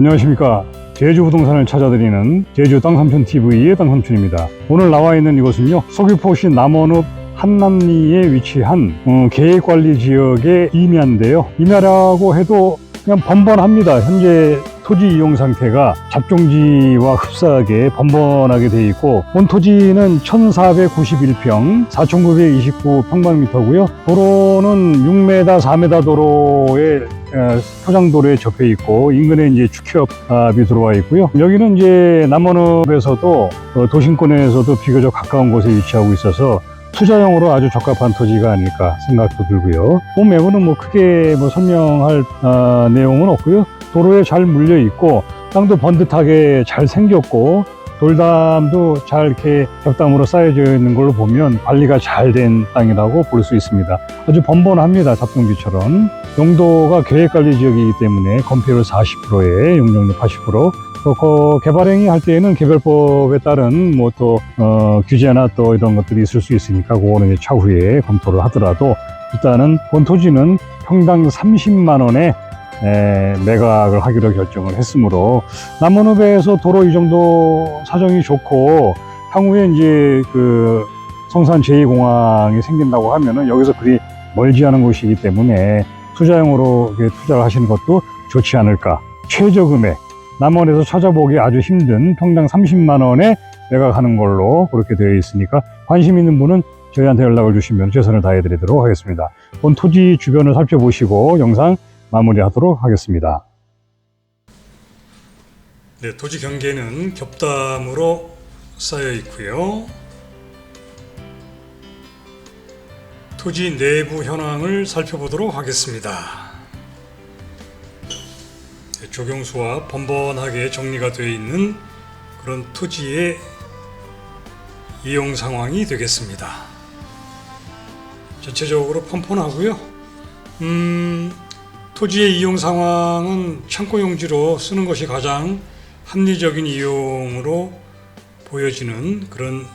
안녕하십니까. 제주 부동산을 찾아드리는 제주 땅삼촌 TV의 땅삼촌입니다. 오늘 나와 있는 이곳은요, 서귀포시 남원읍 한남리에 위치한 어, 계획관리 지역의 임야인데요. 임야라고 해도 그냥 번번합니다. 현재 토지 이용 상태가 잡종지와 흡사하게 번번하게 돼 있고 본 토지는 1491평 4929평방미터고요. 도로는 6m 4m 도로에 어, 포장도로에 접해 있고 인근에 이제 축협이 들어와 있고요. 여기는 이제 남원읍에서도 어, 도심권에서도 비교적 가까운 곳에 위치하고 있어서 투자용으로 아주 적합한 토지가 아닐까 생각도 들고요. 본 매물은 뭐 크게 뭐 설명할 어, 내용은 없고요. 도로에 잘 물려 있고 땅도 번듯하게 잘 생겼고 돌담도 잘 이렇게 벽담으로 쌓여져 있는 걸로 보면 관리가 잘 된 땅이라고 볼 수 있습니다. 아주 번번합니다. 잡동지처럼. 용도가 계획관리 지역이기 때문에 건폐율 40%에 용적률 80%. 또그 개발행위 할 때에는 개별법에 따른 뭐또 어, 규제나 또 이런 것들이 있을 수 있으니까 그거는 차후에 검토를 하더라도 일단은 본 토지는 평당 30만 원에 에, 매각을 하기로 결정을 했으므로 남원읍에서 도로 이 정도 사정이 좋고 향후에 이제 그 성산 제2공항이 생긴다고 하면은 여기서 그리 멀지 않은 곳이기 때문에 투자용으로 투자를 하시는 것도 좋지 않을까. 최저 금액 남원에서 찾아보기 아주 힘든 평당 30만 원에 매각하는 걸로 그렇게 되어 있으니까 관심 있는 분은 저희한테 연락을 주시면 최선을 다해 드리도록 하겠습니다. 본 토지 주변을 살펴보시고 영상 마무리하도록 하겠습니다. 네, 토지 경계는 겹담으로 쌓여 있고요. 토지 내부 현황을 살펴보도록 하겠습니다. 네, 조경수와 번번하게 정리가 되어 있는 그런 토지의 이용 상황이 되겠습니다. 전체적으로 펀펀하고요. 음, 토지의 이용 상황은 창고 용지로 쓰는 것이 가장 합리적인 이용으로 보여지는 그런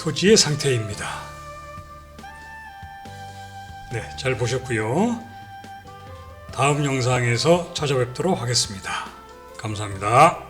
토지의 상태입니다. 네, 잘 보셨고요. 다음 영상에서 찾아뵙도록 하겠습니다. 감사합니다.